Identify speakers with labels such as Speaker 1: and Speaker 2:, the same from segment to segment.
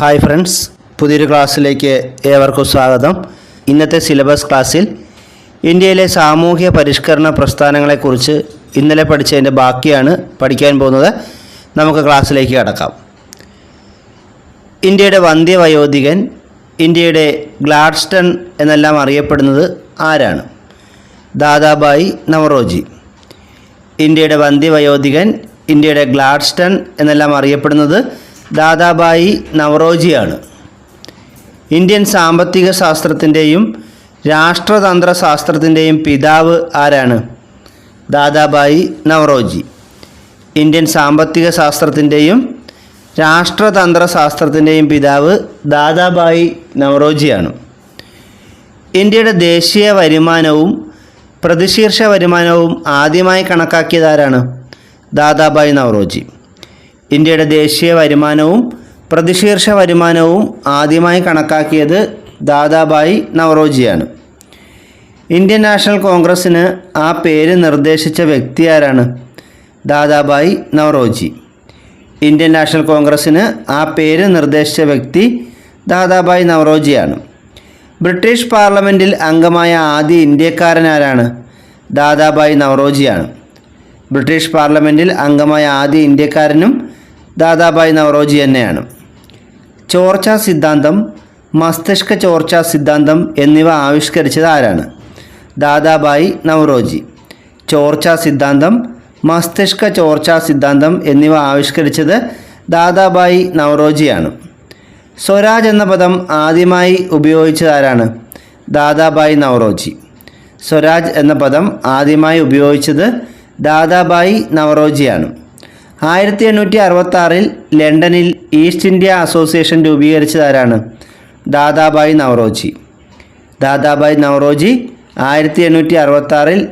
Speaker 1: Hi friends പുതിയൊരു ക്ലാസ്സിലേക്ക് ഏവർക്കും സ്വാഗതം. ഇന്നത്തെ സിലബസ് ക്ലാസ്സിൽ ഇന്ത്യയിലെ സാമൂഹ്യ പരിഷ്കരണ പ്രസ്ഥാനങ്ങളെക്കുറിച്ച് ഇന്നലെ പഠിച്ചതിന്റെ ബാക്കിയാണ് പഠിക്കാൻ പോകുന്നത്. നമുക്ക് ക്ലാസ്സിലേക്ക് കടക്കാം. ഇന്ത്യയുടെ വന്ധ്യവയോധികൻ ഇന്ത്യയുടെ ഗ്ലാഡ്സ്റ്റൺ എന്നെല്ലാം അറിയപ്പെടുന്നത് ആരാണ്? ദാദാബായി നവറോജി. ഇന്ത്യയുടെ വന്ധ്യവയോധികൻ ഇന്ത്യയുടെ ഗ്ലാഡ്സ്റ്റൺ എന്നെല്ലാം അറിയപ്പെടുന്നത് ദാദാബായി നവറോജിയാണ്. ഇന്ത്യൻ സാമ്പത്തിക ശാസ്ത്രത്തിന്റെയും രാഷ്ട്രതന്ത്ര ശാസ്ത്രത്തിന്റെയും പിതാവ് ആരാണ്? ദാദാബായി നവറോജി. ഇന്ത്യൻ സാമ്പത്തിക ശാസ്ത്രത്തിന്റെയും രാഷ്ട്രതന്ത്ര ശാസ്ത്രത്തിന്റെയും പിതാവ് ദാദാബായി നവറോജിയാണ്. ഇന്ത്യയുടെ ദേശീയ വരുമാനവും പ്രതിശീർഷ വരുമാനവും ആദ്യമായി കണക്കാക്കിയതാരാണ് ദാദാബായി നവറോജി. ഇന്ത്യയുടെ ദേശീയ വരുമാനവും പ്രതിശീർഷ വരുമാനവും ആദ്യമായി കണക്കാക്കിയത് ദാദാബായി നവറോജിയാണ്. ഇന്ത്യൻ നാഷണൽ കോൺഗ്രസ്സിന് ആ പേര് നിർദ്ദേശിച്ച വ്യക്തി ആരാണ്? ദാദാബായി നവറോജി. ഇന്ത്യൻ നാഷണൽ കോൺഗ്രസ്സിന് ആ പേര് നിർദ്ദേശിച്ച വ്യക്തി ദാദാബായി നവറോജിയാണ്. ബ്രിട്ടീഷ് പാർലമെന്റിൽ അംഗമായ ആദ്യ ഇന്ത്യക്കാരൻ ആരാണ്? ദാദാബായി നവറോജിയാണ്. ബ്രിട്ടീഷ് പാർലമെന്റിൽ അംഗമായ ആദ്യ ഇന്ത്യക്കാരനും ദാദാഭായ് നവറോജി തന്നെയാണ്. ചോർച്ച സിദ്ധാന്തം മസ്തിഷ്ക ചോർച്ച സിദ്ധാന്തം എന്നിവ ആവിഷ്കരിച്ചത് ആരാണ്? ദാദാബായി നവറോജി. ചോർച്ച സിദ്ധാന്തം മസ്തിഷ്ക ചോർച്ച സിദ്ധാന്തം എന്നിവ ആവിഷ്കരിച്ചത് ദാദാബായി നവറോജിയാണ്. സ്വരാജ് എന്ന പദം ആദ്യമായി ഉപയോഗിച്ചത് ആരാണ്? ദാദാബായി നവറോജി. സ്വരാജ് എന്ന പദം ആദ്യമായി ഉപയോഗിച്ചത് ദാദാബായി നവറോജിയാണ്. ആയിരത്തി എണ്ണൂറ്റി അറുപത്തി ആറിൽ ലണ്ടനിൽ ഈസ്റ്റ് ഇന്ത്യ അസോസിയേഷൻ രൂപീകരിച്ചതാരാണ് ദാദാബായി നവറോജി. ദാദാബായി നവറോജി ആയിരത്തി എണ്ണൂറ്റി അറുപത്തി ആറിൽ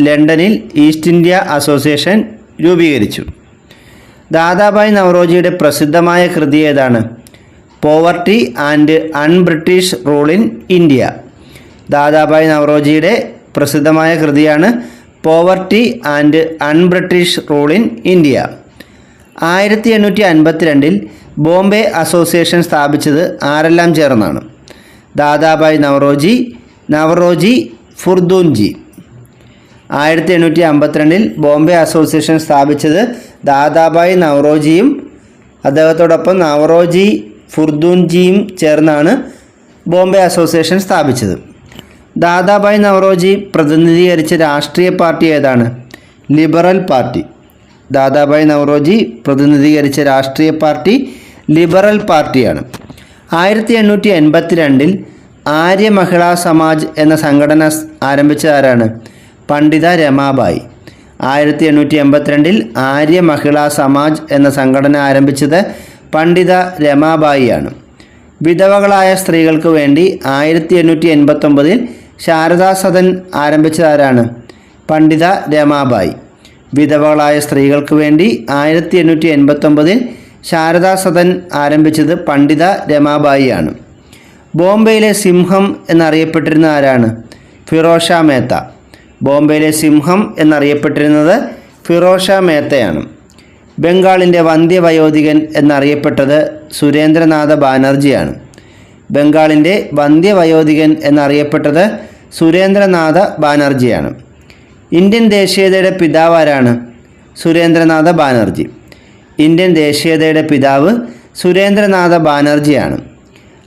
Speaker 1: ലണ്ടനിൽ ഈസ്റ്റ് ഇന്ത്യ അസോസിയേഷൻ രൂപീകരിച്ചു. ദാദാബായി നവറോജിയുടെ പ്രസിദ്ധമായ കൃതി ഏതാണ്? Poverty and UnBritish Rule in India. Dadabhai നവറോജിയുടെ പ്രസിദ്ധമായ കൃതിയാണ് Poverty and UnBritish Rule in India ആയിരത്തി എണ്ണൂറ്റി അൻപത്തിരണ്ടിൽ ബോംബെ അസോസിയേഷൻ സ്ഥാപിച്ചത് ആരെല്ലാം ചേർന്നാണ്? ദാദാബായ് നവറോജി നവറോജി ഫുർദൂൻജി. ആയിരത്തി എണ്ണൂറ്റി അമ്പത്തിരണ്ടിൽ ബോംബെ അസോസിയേഷൻ സ്ഥാപിച്ചത് ദാദാബായ് നവറോജിയും അദ്ദേഹത്തോടൊപ്പം നവറോജി ഫുർദൂൻജിയും ചേർന്നാണ് ബോംബെ അസോസിയേഷൻ സ്ഥാപിച്ചത്. ദാദാബായി നവറോജി പ്രതിനിധീകരിച്ച രാഷ്ട്രീയ പാർട്ടി ഏതാണ്? Liberal party. ദാദാഭായ് നവറോജി പ്രതിനിധീകരിച്ച രാഷ്ട്രീയ പാർട്ടി ലിബറൽ പാർട്ടിയാണ്. ആയിരത്തി എണ്ണൂറ്റി എൺപത്തി രണ്ടിൽ ആര്യ മഹിളാ സമാജ് എന്ന സംഘടന ആരംഭിച്ച ആരാണ്? പണ്ഡിത രമാബായി. ആയിരത്തി എണ്ണൂറ്റി എൺപത്തിരണ്ടിൽ ആര്യ മഹിളാ സമാജ് എന്ന സംഘടന ആരംഭിച്ചത് പണ്ഡിത രമാബായിയാണ്. വിധവകളായ സ്ത്രീകൾക്ക് വേണ്ടി ആയിരത്തി എണ്ണൂറ്റി എൺപത്തൊമ്പതിൽ ശാരദാ സദൻ ആരംഭിച്ചതാരാണ്? പണ്ഡിത രമാബായി. വിധവകളായ സ്ത്രീകൾക്ക് വേണ്ടി ആയിരത്തി എണ്ണൂറ്റി എൺപത്തൊമ്പതിൽ ശാരദാ സദൻ ആരംഭിച്ചത് പണ്ഡിത രമാബായിയാണ്. ബോംബെയിലെ സിംഹം എന്നറിയപ്പെട്ടിരുന്ന ആരാണ്? ഫിറോഷ മേത്ത. ബോംബെയിലെ സിംഹം എന്നറിയപ്പെട്ടിരുന്നത് ഫിറോഷ മേത്തയാണ്. ബംഗാളിന്റെ വന്ധ്യവയോധികൻ എന്നറിയപ്പെട്ടത് സുരേന്ദ്രനാഥ ബാനർജിയാണ്. ബംഗാളിന്റെ വന്ധ്യവയോധികൻ എന്നറിയപ്പെട്ടത് സുരേന്ദ്രനാഥ ബാനർജിയാണ്. ഇന്ത്യൻ ദേശീയതയുടെ പിതാവ് ആരാണ് സുരേന്ദ്രനാഥ ബാനർജി. ഇന്ത്യൻ ദേശീയതയുടെ പിതാവ് സുരേന്ദ്രനാഥ ബാനർജിയാണ്.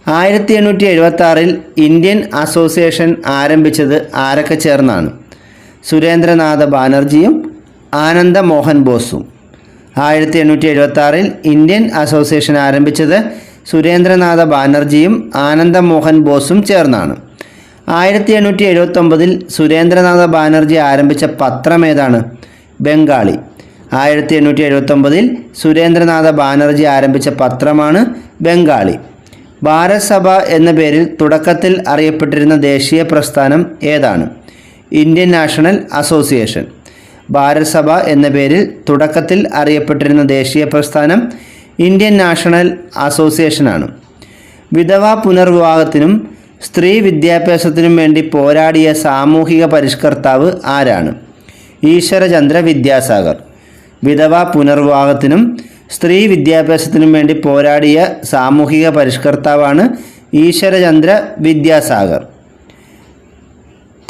Speaker 1: ആയിരത്തി എണ്ണൂറ്റി എഴുപത്തി ആറിൽ ഇന്ത്യൻ അസോസിയേഷൻ ആരംഭിച്ചത് ആരൊക്കെ ചേർന്നാണ്? സുരേന്ദ്രനാഥ ബാനർജിയും ആനന്ദ മോഹൻ ബോസും. ആയിരത്തി എണ്ണൂറ്റി എഴുപത്തി ആറിൽ ഇന്ത്യൻ അസോസിയേഷൻ ആരംഭിച്ചത് സുരേന്ദ്രനാഥ ബാനർജിയും ആനന്ദമോഹൻ ബോസും ചേർന്നാണ്. ആയിരത്തി എണ്ണൂറ്റി എഴുപത്തൊമ്പതിൽ സുരേന്ദ്രനാഥ ബാനർജി ആരംഭിച്ച പത്രം ഏതാണ്? ബംഗാളി. ആയിരത്തി എണ്ണൂറ്റി എഴുപത്തൊമ്പതിൽ സുരേന്ദ്രനാഥ ബാനർജി ആരംഭിച്ച പത്രമാണ് ബംഗാളി. ഭാരസഭ എന്ന പേരിൽ തുടക്കത്തിൽ അറിയപ്പെട്ടിരുന്ന ദേശീയ പ്രസ്ഥാനം ഏതാണ്? Indian national association. ഭാരസഭ എന്ന പേരിൽ തുടക്കത്തിൽ അറിയപ്പെട്ടിരുന്ന ദേശീയ പ്രസ്ഥാനം ഇന്ത്യൻ നാഷണൽ അസോസിയേഷനാണ്. വിധവാ പുനർവിവാഹത്തിനും സ്ത്രീ വിദ്യാഭ്യാസത്തിനും വേണ്ടി പോരാടിയ സാമൂഹിക പരിഷ്കർത്താവ് ആരാണ്? ഈശ്വരചന്ദ്ര വിദ്യാസാഗർ. വിധവാ പുനർവിവാഹത്തിനും സ്ത്രീ വിദ്യാഭ്യാസത്തിനും വേണ്ടി പോരാടിയ സാമൂഹിക പരിഷ്കർത്താവാണ് ഈശ്വരചന്ദ്ര വിദ്യാസാഗർ.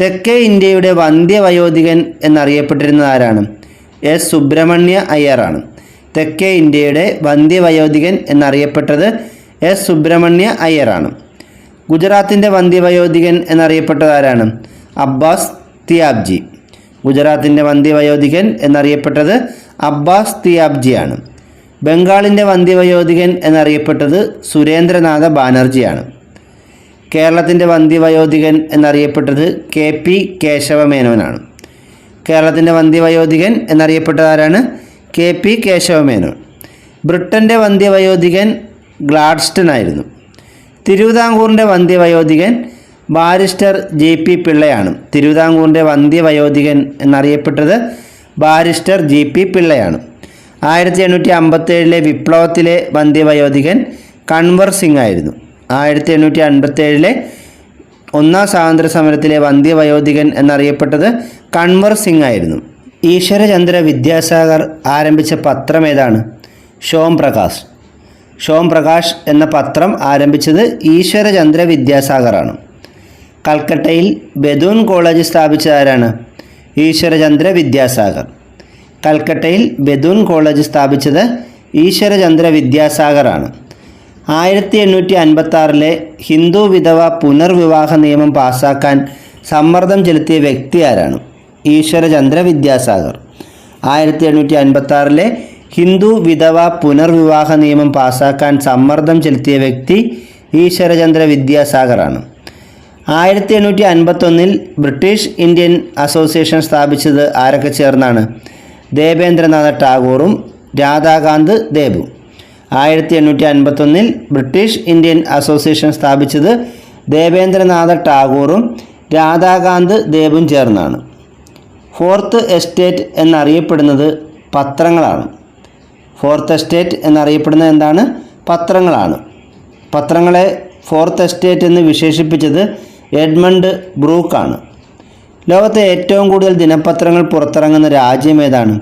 Speaker 1: തെക്കേ ഇന്ത്യയുടെ വന്ധ്യവയോധികൻ എന്നറിയപ്പെട്ടിരുന്നത് ആരാണ്? എസ്. സുബ്രഹ്മണ്യ അയ്യറാണ്. തെക്കേ ഇന്ത്യയുടെ വന്ധ്യവയോധികൻ എന്നറിയപ്പെട്ടത് എസ്. സുബ്രഹ്മണ്യ അയ്യറാണ്. ഗുജറാത്തിന്റെ വന്ധ്യവയോധികൻ എന്നറിയപ്പെട്ടത് ആരാണ്? അബ്ബാസ് തിയാബ്ജി. ഗുജറാത്തിന്റെ വന്ധ്യവയോധികൻ എന്നറിയപ്പെട്ടത് അബ്ബാസ് തിയാബ്ജിയാണ്. ബംഗാളിന്റെ വന്ധ്യവയോധികൻ എന്നറിയപ്പെട്ടത് സുരേന്ദ്രനാഥ ബാനർജിയാണ്. കേരളത്തിന്റെ വന്ധ്യവയോധികൻ എന്നറിയപ്പെട്ടത് കെ പി കേശവമേനോനാണ്. കേരളത്തിന്റെ വന്ധ്യവയോധികൻ എന്നറിയപ്പെട്ടത് ആരാണ്? K P Kesava Menon. ബ്രിട്ടന്റെ വന്ധ്യവയോധികൻ ഗ്ലാഡ്സ്റ്റൺ ആയിരുന്നു തിരുവിതാംകൂറിന്റെ വന്ധ്യവയോധികൻ ബാരിസ്റ്റർ ജെ പി പിള്ളയാണ്. തിരുവിതാംകൂറിന്റെ വന്ധ്യവയോധികൻ എന്നറിയപ്പെട്ടത് ബാരിസ്റ്റർ ജി പി പിള്ളയാണ്. ആയിരത്തി എണ്ണൂറ്റി അമ്പത്തേഴിലെ വിപ്ലവത്തിലെ വന്ധ്യവയോധികൻ കൺവർ സിംഗ് ആയിരുന്നു ആയിരത്തി എണ്ണൂറ്റി അൻപത്തേഴിലെ ഒന്നാം സ്വാതന്ത്ര്യ സമരത്തിലെ വന്ധ്യവയോധികൻ എന്നറിയപ്പെട്ടത് കൺവർ സിംഗ് ആയിരുന്നു ഈശ്വരചന്ദ്ര വിദ്യാസാഗർ ആരംഭിച്ച പത്രം ഏതാണ്? ഷോം പ്രകാശ് ഷോം പ്രകാശ് എന്ന പത്രം ആരംഭിച്ചത് ഈശ്വരചന്ദ്ര വിദ്യാസാഗറാണ്. കൽക്കട്ടയിൽ ബദൂൺ കോളേജ് സ്ഥാപിച്ചത് ആരാണ്? ഈശ്വരചന്ദ്ര വിദ്യാസാഗർ. കൽക്കട്ടയിൽ ബദൂൺ കോളേജ് സ്ഥാപിച്ചത് ഈശ്വരചന്ദ്ര വിദ്യാസാഗറാണ്. ആയിരത്തി എണ്ണൂറ്റി അൻപത്തി ഹിന്ദു വിധവ പുനർവിവാഹ നിയമം പാസാക്കാൻ സമ്മർദ്ദം ചെലുത്തിയ വ്യക്തി ആരാണ്? ഈശ്വരചന്ദ്ര വിദ്യാസാഗർ. ആയിരത്തി എണ്ണൂറ്റി അൻപത്തി ആറിലെ ഹിന്ദു വിധവ പുനർവിവാഹ നിയമം പാസാക്കാൻ സമ്മർദ്ദം ചെലുത്തിയ വ്യക്തി ഈശ്വരചന്ദ്ര വിദ്യാസാഗറാണ്. ആയിരത്തി എണ്ണൂറ്റി അൻപത്തൊന്നിൽ ബ്രിട്ടീഷ് ഇന്ത്യൻ അസോസിയേഷൻ സ്ഥാപിച്ചത് ആരൊക്കെ ചേർന്നാണ്? ദേവേന്ദ്രനാഥ ടാഗോറും രാധാകാന്ത് ദേബും. ആയിരത്തി എണ്ണൂറ്റി അൻപത്തൊന്നിൽ ബ്രിട്ടീഷ് ഇന്ത്യൻ അസോസിയേഷൻ സ്ഥാപിച്ചത് ദേവേന്ദ്രനാഥ ടാഗോറും രാധാകാന്ത് ദേബും ചേർന്നാണ്. ഫോർത്ത് എസ്റ്റേറ്റ് എന്നറിയപ്പെടുന്നത് പത്രങ്ങളാണ്. ഫോർത്ത് എസ്റ്റേറ്റ് എന്നറിയപ്പെടുന്നത് എന്താണ്? പത്രങ്ങളാണ്. പത്രങ്ങളെ ഫോർത്ത് എസ്റ്റേറ്റ് എന്ന് വിശേഷിപ്പിച്ചത് എഡ്മണ്ട് ബ്രൂക്കാണ്. ലോകത്തെ ഏറ്റവും കൂടുതൽ ദിനപത്രങ്ങൾ പുറത്തിറങ്ങുന്ന രാജ്യം ഏതാണ്?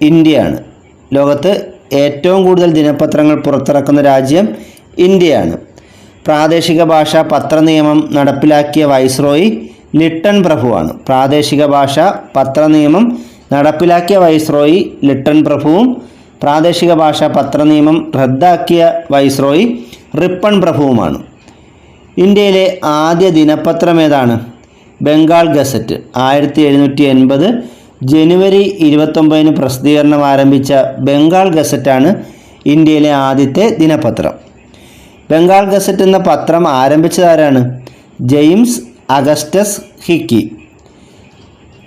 Speaker 1: ഇന്ത്യയാണ്. ലോകത്ത് ഏറ്റവും കൂടുതൽ ദിനപത്രങ്ങൾ പുറത്തിറക്കുന്ന രാജ്യം ഇന്ത്യയാണ്. പ്രാദേശിക ഭാഷ പത്രനിയമം നടപ്പിലാക്കിയ വൈസ്രോയി ലിട്ടൺ പ്രഭുവാണ്. പ്രാദേശിക ഭാഷ പത്രനിയമം നടപ്പിലാക്കിയ വൈസ്രോയി ലിട്ടൺ പ്രഭുവും പ്രാദേശിക ഭാഷ പത്രനിയമം റദ്ദാക്കിയ വൈസ്രോയി റിപ്പൺ പ്രഭുവുമാണ്. ഇന്ത്യയിലെ ആദ്യ ദിനപത്രം ഏതാണ്? ബംഗാൾ ഗസറ്റ്. ആയിരത്തി എഴുന്നൂറ്റി എൺപത് ജനുവരി ഇരുപത്തൊമ്പതിന് പ്രസിദ്ധീകരണം ആരംഭിച്ച ബംഗാൾ ഗസറ്റാണ് ഇന്ത്യയിലെ ആദ്യത്തെ ദിനപത്രം. ബംഗാൾ ഗസറ്റ് എന്ന പത്രം ആരംഭിച്ചതാരാണ് James Augustus Hicky.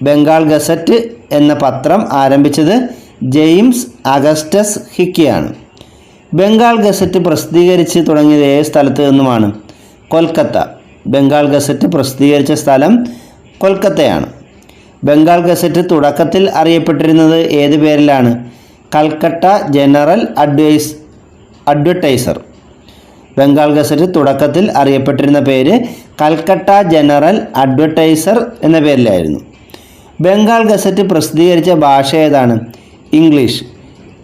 Speaker 1: Bengal Gazette എന്ന പത്രം ആരംഭിച്ചത് ജെയിംസ് അഗസ്റ്റസ് ഹിക്കിയാണ്. ബംഗാൾ ഗസറ്റ് പ്രസിദ്ധീകരിച്ച് തുടങ്ങിയത് ഏത് സ്ഥലത്ത് നിന്നുമാണ്? കൊൽക്കത്ത. ബംഗാൾ ഗസറ്റ് പ്രസിദ്ധീകരിച്ച സ്ഥലം കൊൽക്കത്തയാണ്. ബംഗാൾ ഗസറ്റ് തുടക്കത്തിൽ അറിയപ്പെട്ടിരുന്നത് ഏത് പേരിലാണ്? Calcutta General advise Advertiser. Bengal Gazette തുടക്കത്തിൽ അറിയപ്പെട്ടിരുന്ന പേര് കൽക്കട്ട ജനറൽ അഡ്വർടൈസർ എന്ന പേരിലായിരുന്നു. ബംഗാൾ ഗസറ്റ് പ്രസിദ്ധീകരിച്ച ഭാഷ ഏതാണ്? ഇംഗ്ലീഷ്.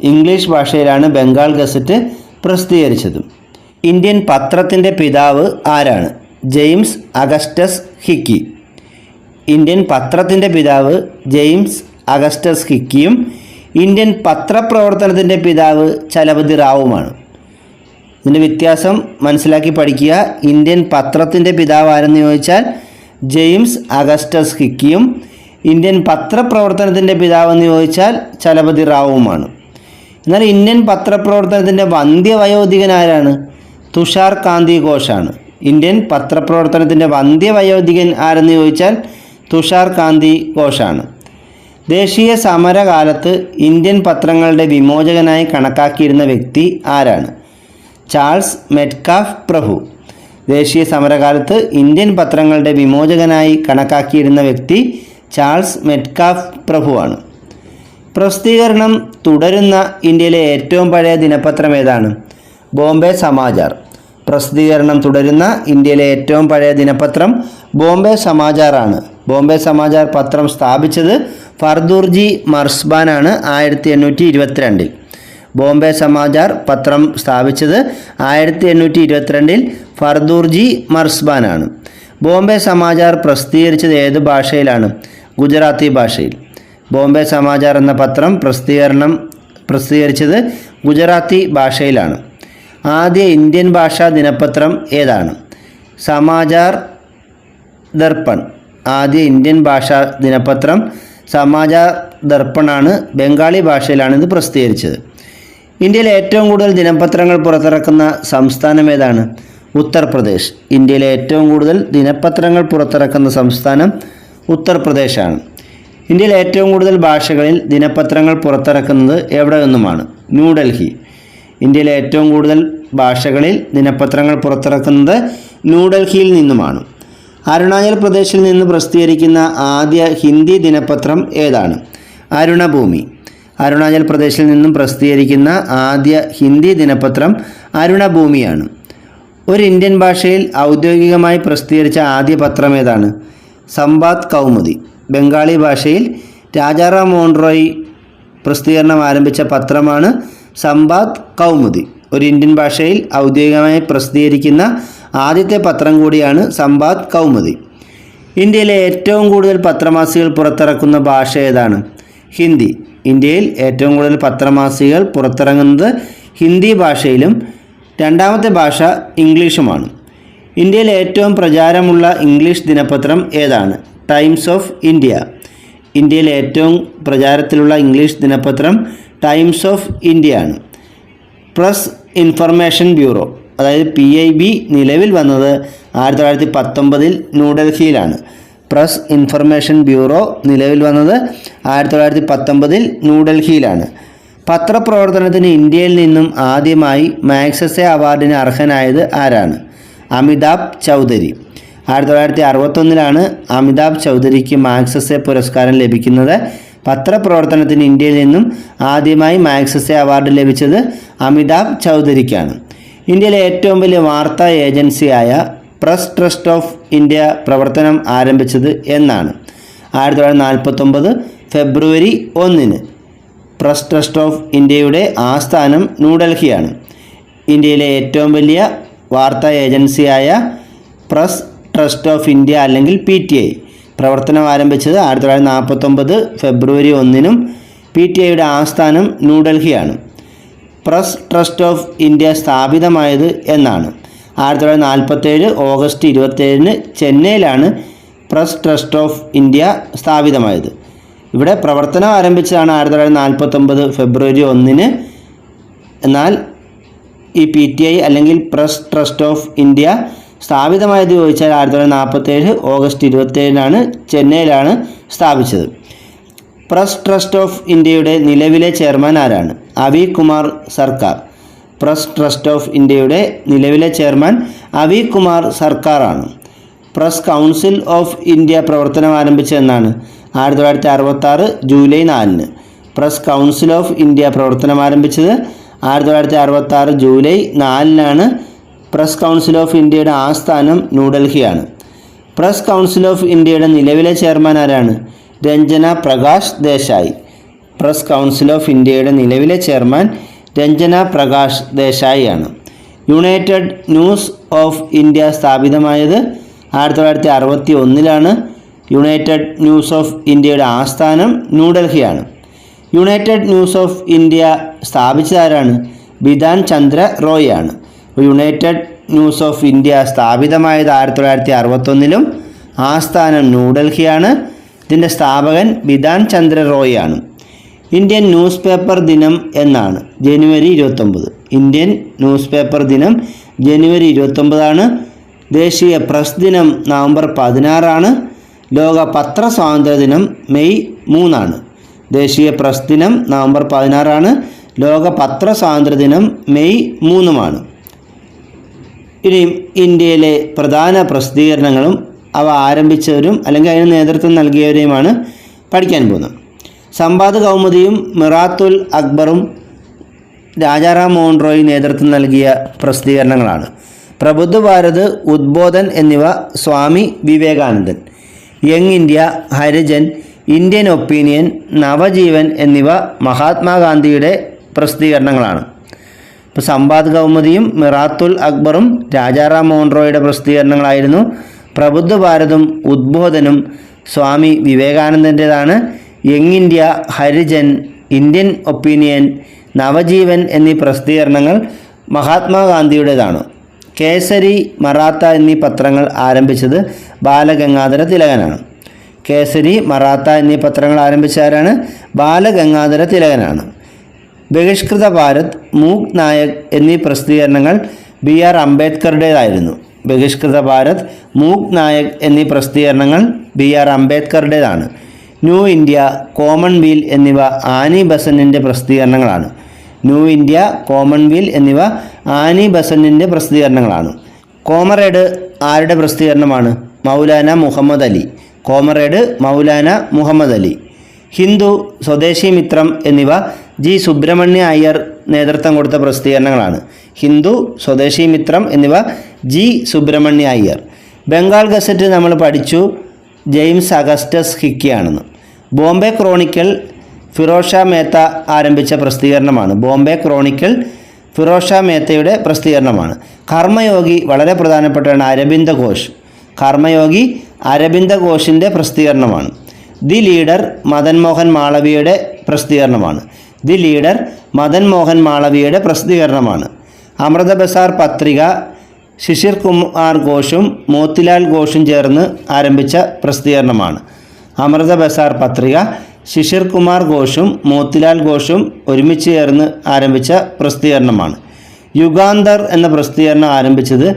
Speaker 1: ഇംഗ്ലീഷ് ഭാഷയിലാണ് ബംഗാൾ ഗസറ്റ് പ്രസിദ്ധീകരിച്ചത്. ഇന്ത്യൻ പത്രത്തിന്റെ പിതാവ് ആരാണ്? James Augustus hiki. ഇന്ത്യൻ പത്രത്തിന്റെ പിതാവ് ജെയിംസ് അഗസ്റ്റസ് ഹിക്കിയും ഇന്ത്യൻ പത്രപ്രവർത്തനത്തിന്റെ പിതാവ് ചലപതി റാവുമാണ്. ഇതിന്റെ വ്യത്യാസം മനസ്സിലാക്കി പഠിക്കുക. ഇന്ത്യൻ പത്രത്തിന്റെ പിതാവ് ആരെന്ന് ചോദിച്ചാൽ ജെയിംസ് അഗസ്റ്റസ് ഹിക്കിയും ഇന്ത്യൻ പത്രപ്രവർത്തനത്തിന്റെ പിതാവെന്ന് ചോദിച്ചാൽ ചലപതി റാവുമാണ് എന്നാൽ ഇന്ത്യൻ പത്രപ്രവർത്തനത്തിന്റെ വന്ധ്യവയോധികൻ ആരാണ്? തുഷാർ കാന്തി ഘോഷാണ്. ഇന്ത്യൻ പത്രപ്രവർത്തനത്തിന്റെ വന്ധ്യവയോധികൻ ആരെന്ന് ചോദിച്ചാൽ തുഷാർ കാന്തി ഘോഷാണ്. ദേശീയ സമരകാലത്ത് ഇന്ത്യൻ പത്രങ്ങളുടെ വിമോചകനായി കണക്കാക്കിയിരുന്ന വ്യക്തി ആരാണ്? ചാൾസ് മെറ്റ്കാഫ് പ്രഭു. ദേശീയ സമരകാലത്ത് ഇന്ത്യൻ പത്രങ്ങളുടെ വിമോചകനായി കണക്കാക്കിയിരുന്ന വ്യക്തി ചാൾസ് മെറ്റ്കാഫ് പ്രഭുവാണ്. പ്രസിദ്ധീകരണം തുടരുന്ന ഇന്ത്യയിലെ ഏറ്റവും പഴയ ദിനപത്രം ഏതാണ്? ബോംബെ സമാചാർ. പ്രസിദ്ധീകരണം തുടരുന്ന ഇന്ത്യയിലെ ഏറ്റവും പഴയ ദിനപത്രം ബോംബെ സമാചാറാണ് ബോംബെ സമാചാർ പത്രം സ്ഥാപിച്ചത് ഫർദൂർജി മർസ്ബാനാണ് ആയിരത്തി എണ്ണൂറ്റി ഇരുപത്തിരണ്ടിൽ. ബോംബെ സമാചാർ പത്രം സ്ഥാപിച്ചത് ആയിരത്തി എണ്ണൂറ്റി ഇരുപത്തിരണ്ടിൽ ഫർദൂർജി മർസ്ബാനാണ്. ബോംബെ സമാചാർ പ്രസിദ്ധീകരിച്ചത് ഏത് ഭാഷയിലാണ്? ഗുജറാത്തി ഭാഷയിൽ. ബോംബെ സമാചാർ എന്ന പത്രം പ്രസിദ്ധീകരണം പ്രസിദ്ധീകരിച്ചത് ഗുജറാത്തി ഭാഷയിലാണ്. ആദ്യ ഇന്ത്യൻ ഭാഷാ ദിനപത്രം ഏതാണ്? സമാചാർ ദർപ്പൺ. ആദ്യ ഇന്ത്യൻ ഭാഷാ ദിനപത്രം സമാചാർ ദർപ്പണാണ് ബംഗാളി ഭാഷയിലാണ് ഇത് പ്രസിദ്ധീകരിച്ചത്. ഇന്ത്യയിൽ ഏറ്റവും കൂടുതൽ ദിനപത്രങ്ങൾ പുറത്തിറക്കുന്ന സംസ്ഥാനം ഏതാണ്? ഉത്തർപ്രദേശ്. ഇന്ത്യയിലെ ഏറ്റവും കൂടുതൽ ദിനപത്രങ്ങൾ പുറത്തിറക്കുന്ന സംസ്ഥാനം ഉത്തർപ്രദേശാണ്. ഇന്ത്യയിലെ ഏറ്റവും കൂടുതൽ ഭാഷകളിൽ ദിനപത്രങ്ങൾ പുറത്തിറക്കുന്നത് എവിടെ നിന്നുമാണ് ന്യൂഡൽഹി. ഇന്ത്യയിലെ ഏറ്റവും കൂടുതൽ ഭാഷകളിൽ ദിനപത്രങ്ങൾ പുറത്തിറക്കുന്നത് ന്യൂഡൽഹിയിൽ നിന്നുമാണ്. അരുണാചൽ പ്രദേശിൽ നിന്ന് പ്രസിദ്ധീകരിക്കുന്ന ആദ്യ ഹിന്ദി ദിനപത്രം ഏതാണ്? അരുണഭൂമി. അരുണാചൽ പ്രദേശിൽ നിന്നും പ്രസിദ്ധീകരിക്കുന്ന ആദ്യ ഹിന്ദി ദിനപത്രം അരുണഭൂമിയാണ്. ഒരു ഇന്ത്യൻ ഭാഷയിൽ ഔദ്യോഗികമായി പ്രസിദ്ധീകരിച്ച ആദ്യ പത്രം ഏതാണ്? സംബാദ് കൗമുദി. ബംഗാളി ഭാഷയിൽ രാജാറാം മോഹൻ പ്രസിദ്ധീകരണം ആരംഭിച്ച പത്രമാണ് സംബാദ് കൗമുദി. ഒരു ഇന്ത്യൻ ഭാഷയിൽ ഔദ്യോഗികമായി പ്രസിദ്ധീകരിക്കുന്ന ആദ്യത്തെ പത്രം കൂടിയാണ് സംബാദ് കൗമുദി. ഇന്ത്യയിലെ ഏറ്റവും കൂടുതൽ പത്രമാസികൾ പുറത്തിറക്കുന്ന ഭാഷ ഏതാണ്? ഹിന്ദി. ഇന്ത്യയിൽ ഏറ്റവും കൂടുതൽ പത്രമാസികൾ പുറത്തിറങ്ങുന്നത് ഹിന്ദി ഭാഷയിലും രണ്ടാമത്തെ ഭാഷ ഇംഗ്ലീഷുമാണ്. ഇന്ത്യയിൽ ഏറ്റവും പ്രചാരമുള്ള ഇംഗ്ലീഷ് ദിനപത്രം ഏതാണ്? Times of India. ഇന്ത്യയിൽ ഏറ്റവും പ്രചാരത്തിലുള്ള ഇംഗ്ലീഷ് ദിനപത്രം ടൈംസ് ഓഫ് ഇന്ത്യ ആണ് പ്രസ് ഇൻഫർമേഷൻ ബ്യൂറോ അതായത് പി നിലവിൽ വന്നത് ആയിരത്തി തൊള്ളായിരത്തി പത്തൊമ്പതിൽ ന്യൂഡൽഹിയിലാണ്. പ്രസ് ഇൻഫർമേഷൻ ബ്യൂറോ നിലവിൽ വന്നത് ആയിരത്തി തൊള്ളായിരത്തി പത്തൊമ്പതിൽ ന്യൂഡൽഹിയിലാണ്. പത്രപ്രവർത്തനത്തിന് ഇന്ത്യയിൽ നിന്നും ആദ്യമായി മാക്സസെ അവാർഡിന് അർഹനായത് ആരാണ്? അമിതാഭ് ചൗധരി. ആയിരത്തി തൊള്ളായിരത്തി അറുപത്തൊന്നിലാണ് അമിതാഭ് ചൗധരിക്ക് മാക്സസെ പുരസ്കാരം ലഭിക്കുന്നത്. പത്രപ്രവർത്തനത്തിന് ഇന്ത്യയിൽ നിന്നും ആദ്യമായി മാക്സസെ അവാർഡ് ലഭിച്ചത് അമിതാഭ് ചൗധരിക്കാണ്. ഇന്ത്യയിലെ ഏറ്റവും വലിയ വാർത്താ ഏജൻസിയായ പ്രസ് ട്രസ്റ്റ് ഓഫ് ഇന്ത്യ പ്രവർത്തനം ആരംഭിച്ചത് എന്നാണ്. ആയിരത്തി തൊള്ളായിരത്തി നാൽപ്പത്തൊമ്പത് ഫെബ്രുവരി ഒന്നിന് പ്രസ് ട്രസ്റ്റ് ഓഫ് ഇന്ത്യയുടെ ആസ്ഥാനം ന്യൂഡൽഹിയാണ്. ഇന്ത്യയിലെ ഏറ്റവും വലിയ വാർത്താ ഏജൻസിയായ പ്രസ് ട്രസ്റ്റ് ഓഫ് ഇന്ത്യ അല്ലെങ്കിൽ പി ടി ഐ. പ്രവർത്തനം ആരംഭിച്ചത് ആയിരത്തി തൊള്ളായിരത്തി നാൽപ്പത്തൊമ്പത് ഫെബ്രുവരി ഒന്നിനും പി ടി ഐയുടെ ആസ്ഥാനം ന്യൂഡൽഹിയാണ്. പ്രസ് ട്രസ്റ്റ് ഓഫ് ഇന്ത്യ സ്ഥാപിതമായത് എന്നാണ്. ആയിരത്തി തൊള്ളായിരത്തി നാൽപ്പത്തേഴ് ഓഗസ്റ്റ് ഇരുപത്തേഴിന് ചെന്നൈയിലാണ് പ്രസ് ട്രസ്റ്റ് ഓഫ് ഇന്ത്യ സ്ഥാപിതമായത്. ഇവിടെ പ്രവർത്തനം ആരംഭിച്ചതാണ് ആയിരത്തി തൊള്ളായിരത്തി നാൽപ്പത്തൊമ്പത് ഫെബ്രുവരി ഒന്നിന്. എന്നാൽ ഈ പി ടി ഐ അല്ലെങ്കിൽ പ്രസ് ട്രസ്റ്റ് ഓഫ് ഇന്ത്യ സ്ഥാപിതമായത് ചോദിച്ചാൽ ആയിരത്തി തൊള്ളായിരത്തി നാൽപ്പത്തേഴ് ഓഗസ്റ്റ് ഇരുപത്തേഴിനാണ് ചെന്നൈയിലാണ് സ്ഥാപിച്ചത്. പ്രസ് ട്രസ്റ്റ് ഓഫ് ഇന്ത്യയുടെ നിലവിലെ ചെയർമാൻ ആരാണ്? അവി കുമാർ സർക്കാർ. പ്രസ് ട്രസ്റ്റ് ഓഫ് ഇന്ത്യയുടെ നിലവിലെ ചെയർമാൻ അവി കുമാർ സർക്കാറാണ്. പ്രസ് കൗൺസിൽ ഓഫ് ഇന്ത്യ പ്രവർത്തനം ആരംഭിച്ചതെന്നാണ് ആയിരത്തി തൊള്ളായിരത്തി അറുപത്താറ് ജൂലൈ നാലിന്. പ്രസ് കൗൺസിൽ ഓഫ് ഇന്ത്യ പ്രവർത്തനം ആരംഭിച്ചത് ആയിരത്തി തൊള്ളായിരത്തി അറുപത്താറ് ജൂലൈ നാലിനാണ്. പ്രസ് കൗൺസിൽ ഓഫ് ഇന്ത്യയുടെ ആസ്ഥാനം ന്യൂഡൽഹിയാണ്. പ്രസ് കൗൺസിൽ ഓഫ് ഇന്ത്യയുടെ നിലവിലെ ചെയർമാൻ ആരാണ്? Ranjana Prakash Desai. Press Council of ഇന്ത്യയുടെ നിലവിലെ ചെയർമാൻ രഞ്ജന പ്രകാശ് ദേശായിയാണ്. യുണൈറ്റഡ് ന്യൂസ് ഓഫ് ഇന്ത്യ സ്ഥാപിതമായത് ആയിരത്തി തൊള്ളായിരത്തി അറുപത്തി ഒന്നിലാണ് യുണൈറ്റഡ് ന്യൂസ് ഓഫ് ഇന്ത്യയുടെ ആസ്ഥാനം ന്യൂഡൽഹിയാണ്. യുണൈറ്റഡ് ന്യൂസ് ഓഫ് ഇന്ത്യ സ്ഥാപിച്ചതാരാണ്? ബിധാൻ ചന്ദ്ര റോയ് ആണ് യുണൈറ്റഡ് ന്യൂസ് ഓഫ് ഇന്ത്യ സ്ഥാപിതമായത് ആയിരത്തി തൊള്ളായിരത്തി അറുപത്തൊന്നിലും ആസ്ഥാനം ന്യൂഡൽഹിയാണ്. ഇതിന്റെ സ്ഥാപകൻ ബിധാൻ ചന്ദ്ര റോയ് ആണ് ഇന്ത്യൻ ന്യൂസ് പേപ്പർ ദിനം എന്നാണ്. ജനുവരി ഇരുപത്തൊമ്പത്. ഇന്ത്യൻ ന്യൂസ് പേപ്പർ ദിനം ജനുവരി ഇരുപത്തൊമ്പതാണ്. ദേശീയ പ്രസ് ദിനം നവംബർ പതിനാറാണ്. ലോക പത്ര സ്വാതന്ത്ര്യ ദിനം മെയ് മൂന്നാണ്. ദേശീയ പ്രസ് ദിനം നവംബർ പതിനാറാണ്. ലോക പത്ര സ്വാതന്ത്ര്യ ദിനം മെയ് മൂന്നുമാണ്. ഇനി ഇന്ത്യയിലെ പ്രധാന പ്രസിദ്ധീകരണങ്ങളും അവ ആരംഭിച്ചവരും അല്ലെങ്കിൽ അതിന് നേതൃത്വം നൽകിയവരെയുമാണ് പഠിക്കാൻ പോകുന്നത്. സമ്പാദ് കൗമുദിയും മിറാത്തുൽ അക്ബറും രാജാറാം മോഹൻ റോയ് നേതൃത്വം നൽകിയ പ്രസിദ്ധീകരണങ്ങളാണ്. പ്രബുദ്ധ ഭാരത് ഉദ്ബോധൻ എന്നിവ Swami Vivekanandan Young India Harijan Indian Opinion Navajivan എന്നിവ മഹാത്മാഗാന്ധിയുടെ പ്രസിദ്ധീകരണങ്ങളാണ്. ഇപ്പോൾ സമ്പാദ് കൗമുദിയും മിറാത്തുൽ അക്ബറും രാജാറാം മോഹൻ റോയുടെ പ്രസിദ്ധീകരണങ്ങളായിരുന്നു. പ്രബുദ്ധ ഭാരതും ഉദ്ബോധനും Swami വിവേകാനന്ദന്റേതാണ് Young India Harijan Indian Opinion Navajivan എന്നീ പ്രസിദ്ധീകരണങ്ങൾ മഹാത്മാഗാന്ധിയുടേതാണ്. കേസരി മറാത്ത എന്നീ പത്രങ്ങൾ ആരംഭിച്ചത് ബാലഗംഗാധര തിലകനാണ്. കേസരി മറാത്ത എന്നീ പത്രങ്ങൾ ആരംഭിച്ച ആരാണ്? ബാലഗംഗാധര തിലകനാണ്. ബഹിഷ്കൃത ഭാരത് മൂക് നായക് എന്നീ പ്രസിദ്ധീകരണങ്ങൾ ബി ആർ അംബേദ്കറുടേതായിരുന്നു. ബഹിഷ്കൃത ഭാരത് മൂക് നായക് എന്നീ പ്രസിദ്ധീകരണങ്ങൾ ബി ആർ അംബേദ്കറുടേതാണ്. ന്യൂ ഇന്ത്യ കോമൺവീൽ എന്നിവ ആനി ബസന്റിന്റെ പ്രസിദ്ധീകരണങ്ങളാണ്. ന്യൂ ഇന്ത്യ കോമൺവീൽ എന്നിവ ആനി ബസന്റിന്റെ പ്രസിദ്ധീകരണങ്ങളാണ്. കോമറേഡ് ആരുടെ പ്രസിദ്ധീകരണമാണ്? മൗലാന മുഹമ്മദ് അലി. കോമറേഡ് മൗലാന മുഹമ്മദ് അലി. ഹിന്ദു സ്വദേശി മിത്രം എന്നിവ ജി. സുബ്രഹ്മണ്യ അയ്യർ നേതൃത്വം കൊടുത്ത പ്രസിദ്ധീകരണങ്ങളാണ്. ഹിന്ദു സ്വദേശി മിത്രം എന്നിവ ജി. സുബ്രഹ്മണ്യ അയ്യർ. ബംഗാൾ ഗസറ്റ് നമ്മൾ പഠിച്ചു. ജെയിംസ് അഗസ്റ്റസ് ഹിക്കിയാണെന്ന്. ബോംബെ ക്രോണിക്കൽ ഫിറോഷ മേത്ത ആരംഭിച്ച പ്രസിദ്ധീകരണമാണ്. ബോംബെ ക്രോണിക്കൽ ഫിറോഷ മേത്തയുടെ പ്രസിദ്ധീകരണമാണ്. കർമ്മയോഗി വളരെ പ്രധാനപ്പെട്ടാണ് അരബിന്ദ ഘോഷ്. കർമ്മയോഗി അരബിന്ദ ഘോഷിന്റെ പ്രസിദ്ധീകരണമാണ്. ദി ലീഡർ മദൻ മോഹൻ മാളവിയുടെ പ്രസിദ്ധീകരണമാണ്. ദി ലീഡർ മദൻ മോഹൻ മാളവിയുടെ പ്രസിദ്ധീകരണമാണ്. അമൃത ബസാർ പത്രിക ശിശിർ കുമാർ ഘോഷും മോത്തിലാൽ ഘോഷും ചേർന്ന് ആരംഭിച്ച പ്രസിദ്ധീകരണമാണ്. അമൃത ബസാർ പത്രിക ശിശിർ കുമാർ ഘോഷും മോത്തിലാൽ ഘോഷും ഒരുമിച്ച് ചേർന്ന് ആരംഭിച്ച പ്രസിദ്ധീകരണമാണ്. യുഗാന്തർ എന്ന പ്രസിദ്ധീകരണം ആരംഭിച്ചത്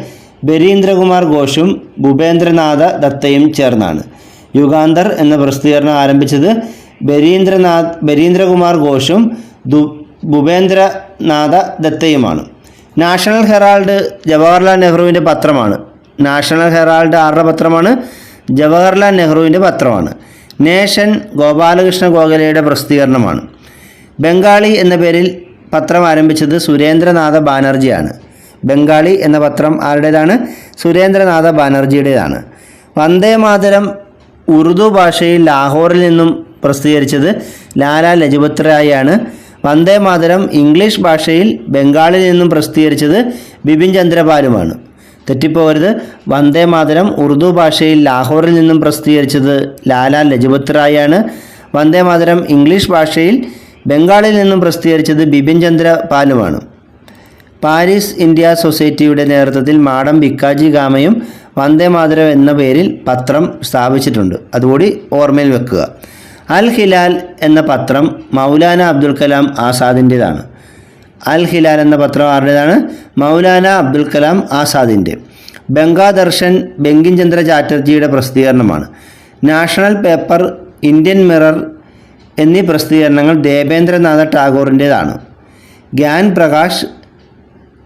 Speaker 1: ബരീന്ദ്രകുമാർ ഘോഷും ഭൂപേന്ദ്രനാഥ ദത്തയും ചേർന്നാണ്. യുഗാന്തർ എന്ന പ്രസിദ്ധീകരണം ആരംഭിച്ചത് ബരീന്ദ്രനാഥ് ബരീന്ദ്രകുമാർ ഘോഷും ഭൂപേന്ദ്രനാഥ ദത്തയുമാണ്. നാഷണൽ ഹെറാൾഡ് ജവഹർലാൽ നെഹ്റുവിന്റെ പത്രമാണ്. നാഷണൽ ഹെറാൾഡ് ആരുടെ പത്രമാണ്? ജവഹർലാൽ നെഹ്റുവിന്റെ പത്രമാണ്. നേഷൻ ഗോപാലകൃഷ്ണ ഗോഖലയുടെ പ്രസിദ്ധീകരണമാണ്. ബംഗാളി എന്ന പേരിൽ പത്രം ആരംഭിച്ചത് സുരേന്ദ്രനാഥ ബാനർജിയാണ്. ബംഗാളി എന്ന പത്രം ആരുടേതാണ്? സുരേന്ദ്രനാഥ ബാനർജിയുടേതാണ്. വന്ദേ മാതരം ഉറുദു ഭാഷയിൽ ലാഹോറിൽ നിന്നും പ്രസിദ്ധീകരിച്ചത് ലാലാ ലജപത് റായാണ് വന്ദേ മാതരം ഇംഗ്ലീഷ് ഭാഷയിൽ ബംഗാളിൽ നിന്നും പ്രസിദ്ധീകരിച്ചത് ബിപിൻ ചന്ദ്രപാലുമാണ്. തെറ്റിപ്പോകരുത്. വന്ദേ മാതരം ഉറുദു ഭാഷയിൽ ലാഹോറിൽ നിന്നും പ്രസിദ്ധീകരിച്ചത് ലാലാ ലജപത് റായാണ്. വന്ദേ മാതരം ഇംഗ്ലീഷ് ഭാഷയിൽ ബംഗാളിൽ നിന്നും പ്രസിദ്ധീകരിച്ചത് ബിപിൻ ചന്ദ്ര പാലുമാണ് പാരീസ് ഇന്ത്യ സൊസൈറ്റിയുടെ നേതൃത്വത്തിൽ മാഡം ബിക്കാജി ഗാമയും വന്ദേ മാതരം എന്ന പേരിൽ പത്രം സ്ഥാപിച്ചിട്ടുണ്ട്. അതുകൂടി ഓർമ്മയിൽ വെക്കുക. അൽ ഹിലാൽ എന്ന പത്രം മൗലാന അബ്ദുൽ കലാം ആസാദിന്റേതാണ്. അൽ ഹിലാൽ എന്ന പത്രം ആരുടേതാണ്? മൗലാന അബ്ദുൽ കലാം ആസാദിന്റെ. ബംഗാദർശൻ ബങ്കിം ചന്ദ്ര ചാറ്റർജിയുടെ പ്രസിദ്ധീകരണമാണ്. നാഷണൽ പേപ്പർ ഇന്ത്യൻ മിറർ എന്നീ പ്രസിദ്ധീകരണങ്ങൾ ദേവേന്ദ്രനാഥ ടാഗോറിന്റേതാണ്. ഗ്യാൻ പ്രകാശ്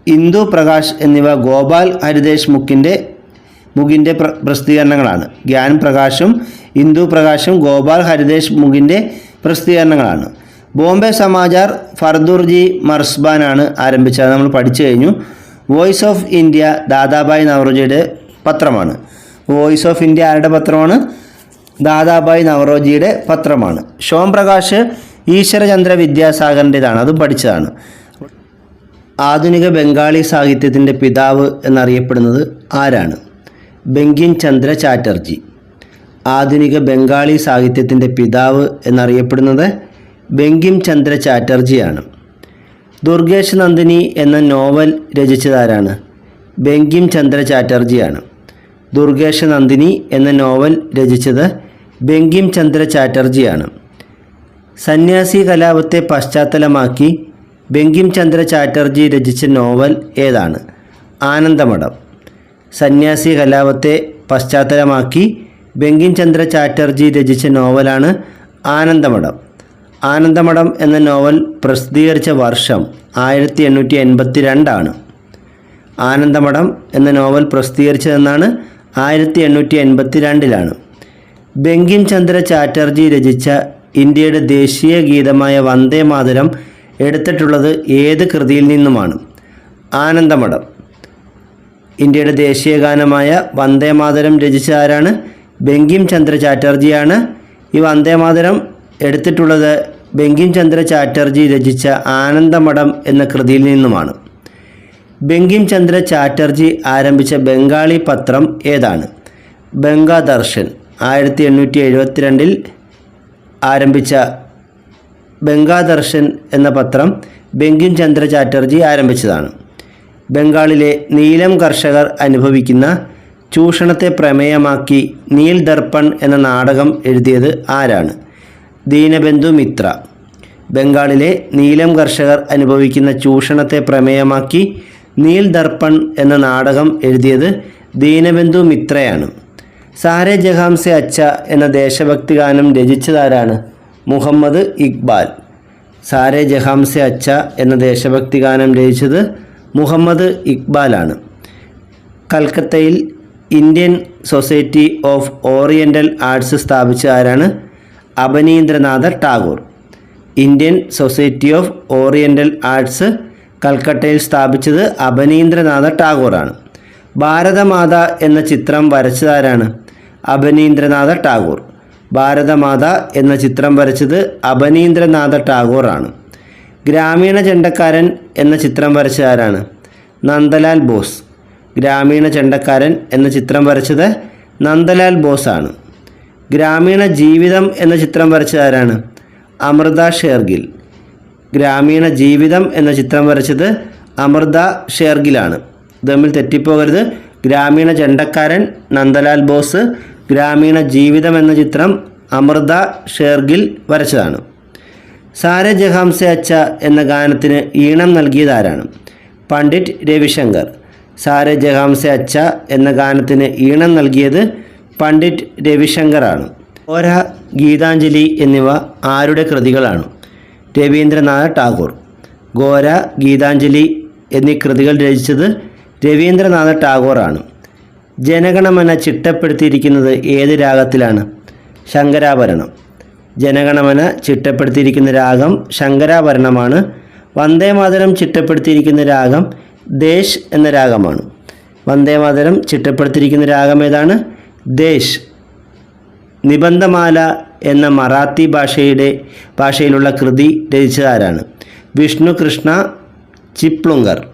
Speaker 1: ഇന്ദു പ്രകാശ് എന്നിവ ഗോപാൽ ഹരിദേശ് മുക്കിന്റെ മുഖിന്റെ പ്ര പ്രസിദ്ധീകരണങ്ങളാണ്. ഗ്യാൻ പ്രകാശും ഇന്ദു പ്രകാശും ഗോപാൽ ഹരിദേശ് മുഖിന്റെ പ്രസിദ്ധീകരണങ്ങളാണ്. ബോംബെ സമാചാർ ഫർദുർജി മർസ്ബാനാണ് ആരംഭിച്ചത്. നമ്മൾ പഠിച്ചു കഴിഞ്ഞു. വോയിസ് ഓഫ് ഇന്ത്യ ദാദാബായ് നവറോജിയുടെ പത്രമാണ്. വോയിസ് ഓഫ് ഇന്ത്യ ആരുടെ പത്രമാണ്? ദാദാബായ് നവറോജിയുടെ പത്രമാണ്. ശോം പ്രകാശ് ഈശ്വരചന്ദ്ര വിദ്യാസാഗറിന്റെതാണ് അതും പഠിച്ചതാണ്. ആധുനിക ബംഗാളി സാഹിത്യത്തിന്റെ പിതാവ് എന്നറിയപ്പെടുന്നത് ആരാണ്? ബങ്കിം ചന്ദ്ര ചാറ്റർജി. ആധുനിക ബംഗാളി സാഹിത്യത്തിന്റെ പിതാവ് എന്നറിയപ്പെടുന്നത് ബങ്കിം ചന്ദ്ര ചാറ്റർജിയാണ്. ദുർഗേഷ് നന്ദിനി എന്ന നോവൽ രചിച്ചതാരാണ്? ബങ്കിം ചന്ദ്ര ചാറ്റർജിയാണ്. ദുർഗേഷ് നന്ദിനി എന്ന നോവൽ രചിച്ചത് ബങ്കിം ചന്ദ്ര ചാറ്റർജിയാണ്. സന്യാസി കലാപത്തെ പശ്ചാത്തലമാക്കി ബങ്കിം ചന്ദ്ര ചാറ്റർജി രചിച്ച നോവൽ ഏതാണ്? ആനന്ദമഠം. സന്യാസി കലാപത്തെ പശ്ചാത്തലമാക്കി ബങ്കിം ചന്ദ്ര ചാറ്റർജി രചിച്ച നോവലാണ് ആനന്ദമഠം. ആനന്ദമഠം എന്ന നോവൽ പ്രസിദ്ധീകരിച്ച വർഷം ആയിരത്തി എണ്ണൂറ്റി എൺപത്തി രണ്ടാണ് ആനന്ദമഠം എന്ന നോവൽ പ്രസിദ്ധീകരിച്ചതെന്നാണ് ആയിരത്തി എണ്ണൂറ്റി എൺപത്തി രണ്ടിലാണ് ബങ്കിം ചന്ദ്ര ചാറ്റർജി രചിച്ച ഇന്ത്യയുടെ ദേശീയ ഗീതമായ വന്ദേ മാതരം എടുത്തിട്ടുള്ളത് ഏത് കൃതിയിൽ നിന്നുമാണ്? ആനന്ദമഠം. ഇന്ത്യയുടെ ദേശീയ ഗാനമായ വന്ദേ മാതരം രചിച്ച ആരാണ്? ബെങ്കിം ചന്ദ്ര ചാറ്റർജിയാണ് ഈ വന്ദേ മാതരം എടുത്തിട്ടുള്ളത് ബെങ്കിം ചന്ദ്ര ചാറ്റർജി രചിച്ച ആനന്ദമഠം എന്ന കൃതിയിൽ നിന്നുമാണ്. ബെങ്കിം ചന്ദ്ര ചാറ്റർജി ആരംഭിച്ച ബംഗാളി പത്രം ഏതാണ്? ബംഗാദർശൻ ആയിരത്തി എണ്ണൂറ്റി എഴുപത്തിരണ്ടിൽ ആരംഭിച്ച ബംഗാദർശൻ എന്ന പത്രം ബെങ്കിം ചന്ദ്ര ചാറ്റർജി ആരംഭിച്ചതാണ്. ബംഗാളിലെ നീലം കർഷകർ അനുഭവിക്കുന്ന ചൂഷണത്തെ പ്രമേയമാക്കി നീൽ ദർപ്പൺ എന്ന നാടകം എഴുതിയത് ആരാണ്? ദീനബന്ധു മിത്ര. ബംഗാളിലെ നീലം കർഷകർ അനുഭവിക്കുന്ന ചൂഷണത്തെ പ്രമേയമാക്കി നീൽ ദർപ്പൺ എന്ന നാടകം എഴുതിയത് ദീനബന്ധു മിത്രയാണ്. സാരെ ജഹാംസെ അച്ച എന്ന ദേശഭക്തി ഗാനം രചിച്ചതാരാണ്? മുഹമ്മദ് ഇക്ബാൽ. സാരെ ജഹാംസെ അച്ച എന്ന ദേശഭക്തി ഗാനം രചിച്ചത് മുഹമ്മദ് ഇക്ബാലാണ്. കൽക്കത്തയിൽ Indian Society of Oriental Arts സ്ഥാപിച്ച ആരാണ്? Abanindranath Tagore. Indian Society of Oriental Arts കൽക്കട്ടയിൽ സ്ഥാപിച്ചത് അപനീന്ദ്രനാഥ ടാഗോറാണ്. ഭാരതമാത എന്ന ചിത്രം വരച്ചതാരാണ് അപനീന്ദ്രനാഥ ടാഗോർ. ഭാരതമാത എന്ന ചിത്രം വരച്ചത് അപനീന്ദ്രനാഥ ടാഗോറാണ്. ഗ്രാമീണ ചെണ്ടക്കാരൻ എന്ന ചിത്രം വരച്ചതാരാണ് നന്ദലാൽ ബോസ്. ഗ്രാമീണ ചെണ്ടക്കാരൻ എന്ന ചിത്രം വരച്ചത് നന്ദലാൽ ബോസാണ് ഗ്രാമീണ ജീവിതം എന്ന ചിത്രം വരച്ചതാരാണ് അമൃത ഷേർഗിൽ. ഗ്രാമീണ ജീവിതം എന്ന ചിത്രം വരച്ചത് അമൃത ഷേർഗിലാണ് തമ്മിൽ തെറ്റിപ്പോകരുത്. ഗ്രാമീണ ചെണ്ടക്കാരൻ നന്ദലാൽ ബോസ്. ഗ്രാമീണ ജീവിതം എന്ന ചിത്രം അമൃത ഷേർഗിൽ വരച്ചതാണ്. സാരെ ജഹാംസെ അച്ച എന്ന ഗാനത്തിന് ഈണം നൽകിയതാരാണ്? പണ്ഡിറ്റ് രവിശങ്കർ. സാരെ ജഹാംസെ അച്ച എന്ന ഗാനത്തിന് ഈണം നൽകിയത് പണ്ഡിറ്റ് രവിശങ്കറാണ്. ഓര ഗീതാഞ്ജലി എന്നിവ ആരുടെ കൃതികളാണ്? രവീന്ദ്രനാഥ ടാഗോർ. ഗോര ഗീതാഞ്ജലി എന്നീ കൃതികൾ രചിച്ചത് രവീന്ദ്രനാഥ ടാഗോറാണ്. ജനഗണമന ചിട്ടപ്പെടുത്തിയിരിക്കുന്നത് ഏത് രാഗത്തിലാണ്? ശങ്കരാഭരണം. ജനഗണമന ചിട്ടപ്പെടുത്തിയിരിക്കുന്ന രാഗം ശങ്കരാഭരണമാണ്. വന്ദേമാതരം ചിട്ടപ്പെടുത്തിയിരിക്കുന്ന രാഗം ദേശ് എന്ന രാഗമാണ്. വന്ദേമാതരം ചിട്ടപ്പെടുത്തിയിരിക്കുന്ന രാഗം ഏതാണ്? ദേശ്. നിബന്ധമാല എന്ന മറാത്തി ഭാഷയുടെ ഭാഷയിലുള്ള കൃതി രചിച്ചതാരാണ്? വിഷ്ണു കൃഷ്ണ ചിപ്ലുങ്കർ.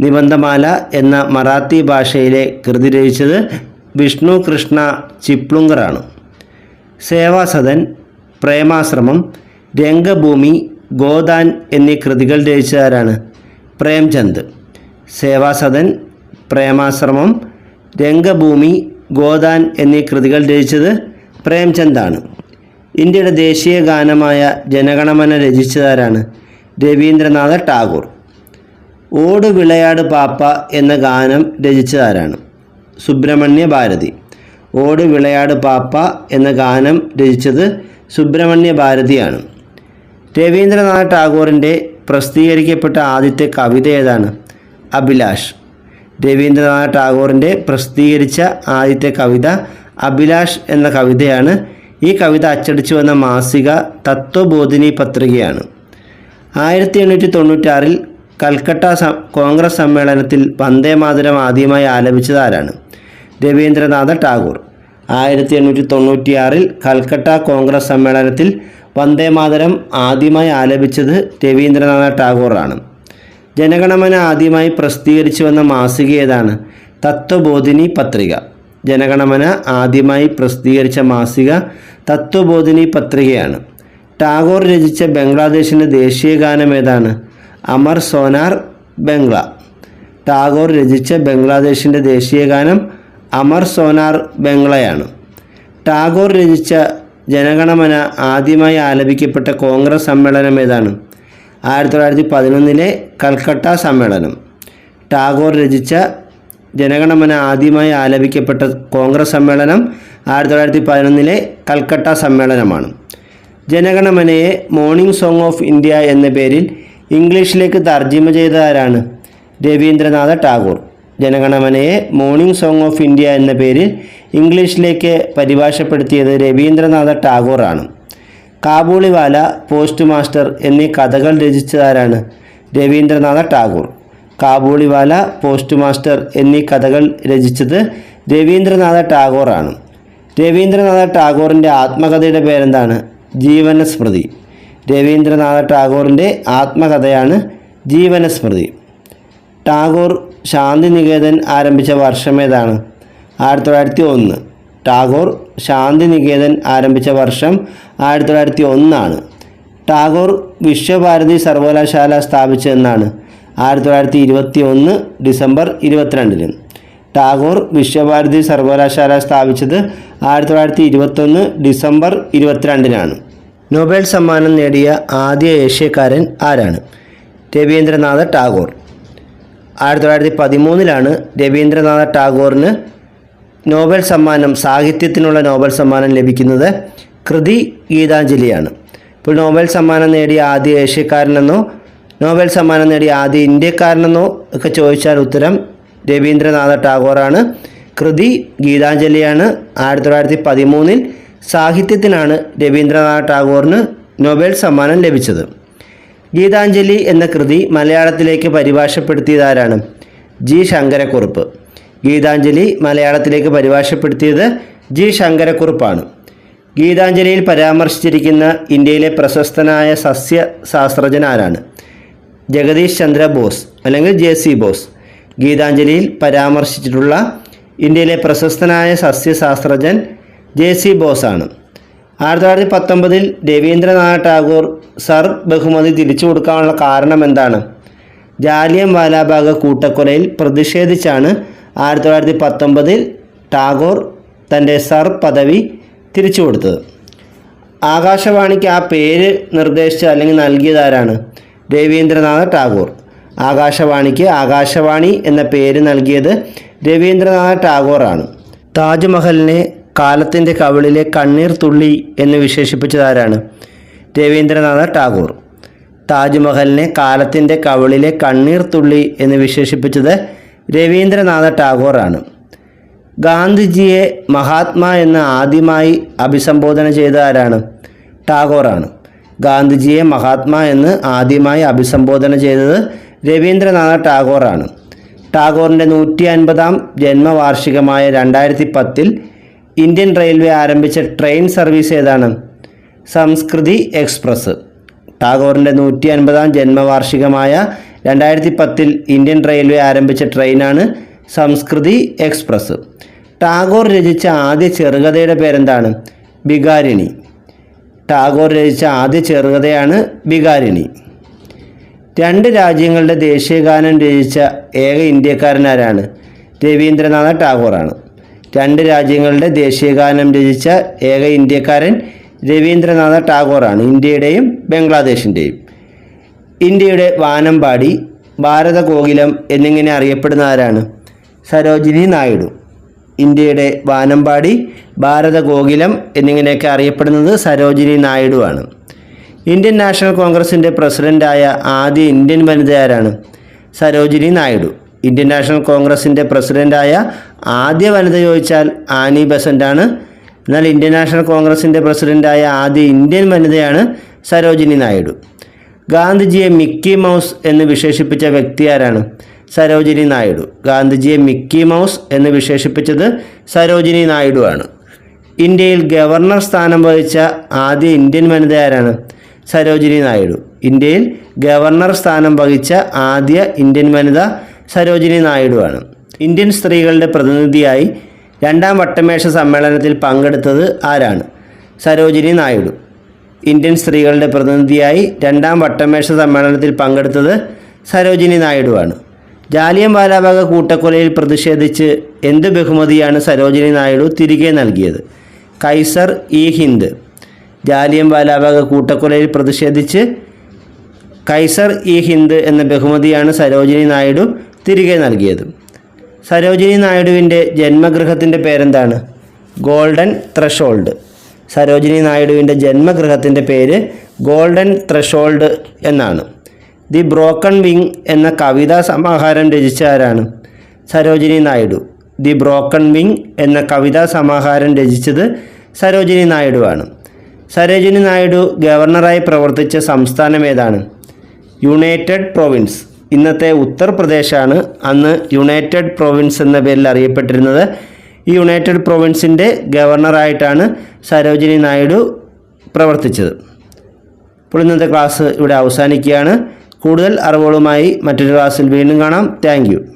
Speaker 1: നിബന്ധമാല എന്ന മറാത്തി ഭാഷയിലെ കൃതി രചിച്ചത് വിഷ്ണു കൃഷ്ണ ചിപ്ലുങ്കറാണ്. സേവാസദൻ പ്രേമാശ്രമം രംഗഭൂമി ഗോദാൻ എന്നീ കൃതികൾ രചിച്ചതാരാണ് പ്രേംചന്ദ്. സേവാസദൻ പ്രേമാശ്രമം രംഗഭൂമി ഗോദാൻ എന്നീ കൃതികൾ രചിച്ചത് പ്രേംചന്ദാണ് ഇന്ത്യയുടെ ദേശീയ ഗാനമായ ജനഗണമന രചിച്ചതാരാണ് രവീന്ദ്രനാഥ ടാഗോർ. ഓട് വിളയാട് പാപ്പ എന്ന ഗാനം രചിച്ചതാരാണ് സുബ്രഹ്മണ്യ ഭാരതി. ഓട് വിളയാട് പാപ്പ എന്ന ഗാനം രചിച്ചത് സുബ്രഹ്മണ്യ ഭാരതിയാണ്. രവീന്ദ്രനാഥ് ടാഗോറിന്റെ പ്രസിദ്ധീകരിക്കപ്പെട്ട ആദ്യത്തെ കവിത ഏതാണ്? അഭിലാഷ്. രവീന്ദ്രനാഥ് ടാഗോറിന്റെ പ്രസിദ്ധീകരിച്ച ആദ്യത്തെ കവിത അഭിലാഷ് എന്ന കവിതയാണ്. ഈ കവിത അച്ചടിച്ചു വന്ന മാസിക തത്വബോധിനി പത്രികയാണ്. ആയിരത്തി എണ്ണൂറ്റി തൊണ്ണൂറ്റാറിൽ കൽക്കട്ട കോൺഗ്രസ് സമ്മേളനത്തിൽ വന്ദേ മാതരം ആദ്യമായി ആലപിച്ചത് ആരാണ്? രവീന്ദ്രനാഥ ടാഗോർ. ആയിരത്തി എണ്ണൂറ്റി തൊണ്ണൂറ്റിയാറിൽ കൽക്കട്ട കോൺഗ്രസ് സമ്മേളനത്തിൽ വന്ദേ മാതരം ആദ്യമായി ആലപിച്ചത് രവീന്ദ്രനാഥ ടാഗോറാണ്. ജനഗണമന ആദ്യമായി പ്രസിദ്ധീകരിച്ചു വന്ന മാസിക ഏതാണ്? തത്വബോധിനി പത്രിക. ജനഗണമന ആദ്യമായി പ്രസിദ്ധീകരിച്ച മാസിക തത്വബോധിനി പത്രികയാണ്. ടാഗോർ രചിച്ച ബംഗ്ലാദേശിന്റെ ദേശീയ ഗാനം ഏതാണ്? അമർ സോനാർ ബംഗ്ല. ടാഗോർ രചിച്ച ബംഗ്ലാദേശിന്റെ ദേശീയ ഗാനം അമർ സോനാർ ബംഗ്ലയാണ്. ടാഗോർ രചിച്ച ജനഗണമന ആദ്യമായി ആലപിക്കപ്പെട്ട കോൺഗ്രസ് സമ്മേളനം ഏതാണ്? ആയിരത്തി തൊള്ളായിരത്തി പതിനൊന്നിലെ കൽക്കട്ട സമ്മേളനം. ടാഗോർ രചിച്ച ജനഗണമന ആദ്യമായി ആലപിക്കപ്പെട്ട കോൺഗ്രസ് സമ്മേളനം ആയിരത്തി തൊള്ളായിരത്തി പതിനൊന്നിലെ കൽക്കട്ട സമ്മേളനമാണ്. ജനഗണമനയെ മോർണിംഗ് സോങ് ഓഫ് ഇന്ത്യ എന്ന പേരിൽ ഇംഗ്ലീഷിലേക്ക് തർജിമ ചെയ്ത ആരാണ് രവീന്ദ്രനാഥ ടാഗോർ? ജനഗണമനയെ മോർണിംഗ് സോങ് ഓഫ് ഇന്ത്യ എന്ന പേരിൽ ഇംഗ്ലീഷിലേക്ക് പരിഭാഷപ്പെടുത്തിയത് രവീന്ദ്രനാഥ ടാഗോറാണ്. കാബൂളിവാല പോസ്റ്റ് മാസ്റ്റർ എന്നീ കഥകൾ രചിച്ചതാരാണ് രവീന്ദ്രനാഥ ടാഗോർ. കാബൂളിവാല പോസ്റ്റ് മാസ്റ്റർ എന്നീ കഥകൾ രചിച്ചത് രവീന്ദ്രനാഥ ടാഗോറാണ്. രവീന്ദ്രനാഥ ടാഗോറിന്റെ ആത്മകഥയുടെ പേരെന്താണ്? ജീവനസ്മൃതി. രവീന്ദ്രനാഥ ടാഗോറിന്റെ ആത്മകഥയാണ് ജീവനസ്മൃതി. ടാഗോർ ശാന്തിനികേതൻ ആരംഭിച്ച വർഷം ഏതാണ്? ആയിരത്തി തൊള്ളായിരത്തി ഒന്ന് ടാഗോർ ശാന്തിനികേതൻ ആരംഭിച്ച വർഷം ആയിരത്തി തൊള്ളായിരത്തി ഒന്നാണ് ടാഗോർ വിശ്വഭാരതി സർവകലാശാല സ്ഥാപിച്ചതെന്നാണ്. ആയിരത്തി തൊള്ളായിരത്തി ഇരുപത്തി ഒന്ന് ഡിസംബർ ഇരുപത്തിരണ്ടിന്. ടാഗോർ വിശ്വഭാരതി സർവകലാശാല സ്ഥാപിച്ചത് ആയിരത്തി തൊള്ളായിരത്തി ഇരുപത്തൊന്ന് ഡിസംബർ ഇരുപത്തിരണ്ടിനാണ്. നൊബേൽ സമ്മാനം നേടിയ ആദ്യ ഏഷ്യക്കാരൻ ആരാണ്? രവീന്ദ്രനാഥ ടാഗോർ. ആയിരത്തി തൊള്ളായിരത്തി പതിമൂന്നിലാണ് രവീന്ദ്രനാഥ ടാഗോറിന് നോബൽ സമ്മാനം സാഹിത്യത്തിനുള്ള നോബൽ സമ്മാനം ലഭിക്കുന്നത് കൃതി ഗീതാഞ്ജലിയാണ്. ഇപ്പോൾ നോബൽ സമ്മാനം നേടിയ ആദ്യ ഏഷ്യക്കാരനെന്നോ നോബൽ സമ്മാനം നേടിയ ആദ്യ ഇന്ത്യക്കാരനെന്നോ ഒക്കെ ചോദിച്ചാൽ ഉത്തരം രവീന്ദ്രനാഥ ടാഗോറാണ്. കൃതി ഗീതാഞ്ജലിയാണ്. ആയിരത്തി തൊള്ളായിരത്തി പതിമൂന്നിൽ സാഹിത്യത്തിനാണ് രവീന്ദ്രനാഥ ടാഗോറിന് നോബൽ സമ്മാനം ലഭിച്ചത്. ഗീതാഞ്ജലി എന്ന കൃതി മലയാളത്തിലേക്ക് പരിഭാഷപ്പെടുത്തിയതാരാണ്? ജി ശങ്കരക്കുറുപ്പ്. ഗീതാഞ്ജലി മലയാളത്തിലേക്ക് പരിഭാഷപ്പെടുത്തിയത് ജി ശങ്കരക്കുറുപ്പാണ്. ഗീതാഞ്ജലിയിൽ പരാമർശിച്ചിരിക്കുന്ന ഇന്ത്യയിലെ പ്രശസ്തനായ സസ്യ ശാസ്ത്രജ്ഞനാരാണ് ജഗദീഷ് ചന്ദ്ര ബോസ് അല്ലെങ്കിൽ ജെ സി ബോസ്. ഗീതാഞ്ജലിയിൽ പരാമർശിച്ചിട്ടുള്ള ഇന്ത്യയിലെ പ്രശസ്തനായ സസ്യശാസ്ത്രജ്ഞൻ ജെ സി ബോസാണ്. ആയിരത്തി തൊള്ളായിരത്തി പത്തൊമ്പതിൽ രവീന്ദ്രനാഥ് ടാഗോർ സർ ബഹുമതി തിരിച്ചു കൊടുക്കാനുള്ള കാരണം എന്താണ്? ജാലിയം വാലാബാഗ് കൂട്ടക്കൊലയിൽ പ്രതിഷേധിച്ചാണ് ആയിരത്തി തൊള്ളായിരത്തി പത്തൊമ്പതിൽ ടാഗോർ തന്റെ സർ പദവി തിരിച്ചു കൊടുത്തത്. ആകാശവാണിക്ക് ആ പേര് നിർദ്ദേശിച്ച അല്ലെങ്കിൽ നൽകിയതാരാണ് രവീന്ദ്രനാഥ് ടാഗോർ. ആകാശവാണിക്ക് ആകാശവാണി എന്ന പേര് നൽകിയത് രവീന്ദ്രനാഥ് ടാഗോറാണ്. താജ്മഹലിനെ കാലത്തിന്റെ കവിളിലെ കണ്ണീർ തുള്ളി എന്ന് വിശേഷിപ്പിച്ചതാരാണ്? രവീന്ദ്രനാഥ ടാഗോർ. താജ്മഹലിനെ കാലത്തിന്റെ കവിളിലെ കണ്ണീർ തുള്ളി എന്ന് വിശേഷിപ്പിച്ചത് രവീന്ദ്രനാഥ ടാഗോറാണ്. ഗാന്ധിജിയെ മഹാത്മാ എന്ന് ആദ്യമായി അഭിസംബോധന ചെയ്ത ആരാണ്? ടാഗോറാണ്. ഗാന്ധിജിയെ മഹാത്മാ എന്ന് ആദ്യമായി അഭിസംബോധന ചെയ്തത് രവീന്ദ്രനാഥ ടാഗോറാണ്. ടാഗോറിന്റെ നൂറ്റി അൻപതാം ജന്മവാർഷികമായ രണ്ടായിരത്തി പത്തിൽ ഇന്ത്യൻ റെയിൽവേ ആരംഭിച്ച ട്രെയിൻ സർവീസ് ഏതാണ്? സംസ്കൃതി എക്സ്പ്രസ്. ടാഗോറിന്റെ നൂറ്റി അൻപതാം ജന്മവാർഷികമായ രണ്ടായിരത്തി പത്തിൽ ഇന്ത്യൻ റെയിൽവേ ആരംഭിച്ച ട്രെയിനാണ് സംസ്കൃതി എക്സ്പ്രസ്. ടാഗോർ രചിച്ച ആദ്യ ചെറുകഥയുടെ പേരെന്താണ്? ബികാരിണി ടാഗോർ രചിച്ച ആദ്യ ചെറുകഥയാണ് ബികാരിണി രണ്ട് രാജ്യങ്ങളുടെ ദേശീയഗാനം രചിച്ച ഏക ഇന്ത്യക്കാരനാരാണ് രവീന്ദ്രനാഥ ടാഗോറാണ്. രണ്ട് രാജ്യങ്ങളുടെ ദേശീയഗാനം രചിച്ച ഏക ഇന്ത്യക്കാരൻ രവീന്ദ്രനാഥ ടാഗോറാണ്. ഇന്ത്യയുടെയും ബംഗ്ലാദേശിന്റെയും ഇന്ത്യയുടെ വാനമ്പാടി ഭാരത കോകിലം എന്നിങ്ങനെ അറിയപ്പെടുന്ന ആരാണ്? സരോജിനി നായിഡു. ഇന്ത്യയുടെ വാനമ്പാടി ഭാരത ഗോകുലം എന്നിങ്ങനെയൊക്കെ അറിയപ്പെടുന്നത് സരോജിനി നായിഡു ആണ്. ഇന്ത്യൻ നാഷണൽ കോൺഗ്രസിന്റെ പ്രസിഡന്റായ ആദ്യ ഇന്ത്യൻ വനിത ആരാണ് സരോജിനി നായിഡു. ഇന്ത്യൻ നാഷണൽ കോൺഗ്രസിന്റെ പ്രസിഡന്റായ ആദ്യ വനിത ചോദിച്ചാൽ ആനി ബസന്റാണ് എന്നാൽ ഇന്ത്യൻ നാഷണൽ കോൺഗ്രസിന്റെ പ്രസിഡന്റായ ആദ്യ ഇന്ത്യൻ വനിതയാണ് സരോജിനി നായിഡു. ഗാന്ധിജിയെ മിക്കി മൗസ് എന്ന് വിശേഷിപ്പിച്ച വ്യക്തി ആരാണ്? സരോജിനി നായിഡു. ഗാന്ധിജിയെ മിക്കി മൗസ് എന്ന് വിശേഷിപ്പിച്ചത് സരോജിനി നായിഡു ആണ്. ഇന്ത്യയിൽ ഗവർണർ സ്ഥാനം വഹിച്ച ആദ്യ ഇന്ത്യൻ വനിത ആരാണ്? സരോജിനി നായിഡു. ഇന്ത്യയിൽ ഗവർണർ സ്ഥാനം വഹിച്ച ആദ്യ ഇന്ത്യൻ വനിത സരോജിനി നായിഡുവാണ്. ഇന്ത്യൻ സ്ത്രീകളുടെ പ്രതിനിധിയായി രണ്ടാം വട്ടമേശ സമ്മേളനത്തിൽ പങ്കെടുത്തത് ആരാണ്? സരോജിനി നായിഡു. ഇന്ത്യൻ സ്ത്രീകളുടെ പ്രതിനിധിയായി രണ്ടാം വട്ടമേശ സമ്മേളനത്തിൽ പങ്കെടുത്തത് സരോജിനി നായിഡുവാണ്. ജാലിയം വാലാബാഗ് കൂട്ടക്കൊലയിൽ പ്രതിഷേധിച്ച് എന്ത് ബഹുമതിയാണ് സരോജിനി നായിഡു തിരികെ നൽകിയത്? Kaiser E Hind. ജാലിയൻ വാലാബാഗ കൂട്ടക്കൊലയിൽ പ്രതിഷേധിച്ച് കൈസർ ഇ ഹിന്ദ് എന്ന ബഹുമതിയാണ് സരോജിനി നായിഡു തിരികെ നൽകിയത്. സരോജിനി നായിഡുവിന്റെ ജന്മഗൃഹത്തിന്റെ പേരെന്താണ്? Golden Threshold. സരോജിനി നായിഡുവിന്റെ ജന്മഗൃഹത്തിന്റെ പേര് ഗോൾഡൻ ത്രഷോൾഡ് എന്നാണ്. ദി ബ്രോക്കൺ വിങ് എന്ന കവിതാ സമാഹാരം രചിച്ച ആരാണ്? Sarojini Naidu. The Broken Wing എന്ന കവിതാ സമാഹാരം രചിച്ചത് സരോജിനി നായിഡു ആണ് സരോജിനി നായിഡു ഗവർണറായി പ്രവർത്തിച്ച സംസ്ഥാനം ഏതാണ്? United Province. ഇന്നത്തെ ഉത്തർപ്രദേശാണ് അന്ന് യുണൈറ്റഡ് പ്രൊവിൻസ് എന്ന പേരിൽ അറിയപ്പെട്ടിരുന്നത്. ഈ യുണൈറ്റഡ് പ്രൊവിൻസിന്റെ ഗവർണറായിട്ടാണ് സരോജിനി നായിഡു പ്രവർത്തിച്ചത്. ഇപ്പോൾ ഇന്നത്തെ ക്ലാസ് ഇവിടെ അവസാനിക്കുകയാണ്. കൂടുതൽ അറിവുകളുമായി മറ്റൊരു ക്ലാസ്സിൽ വീണ്ടും കാണാം. താങ്ക്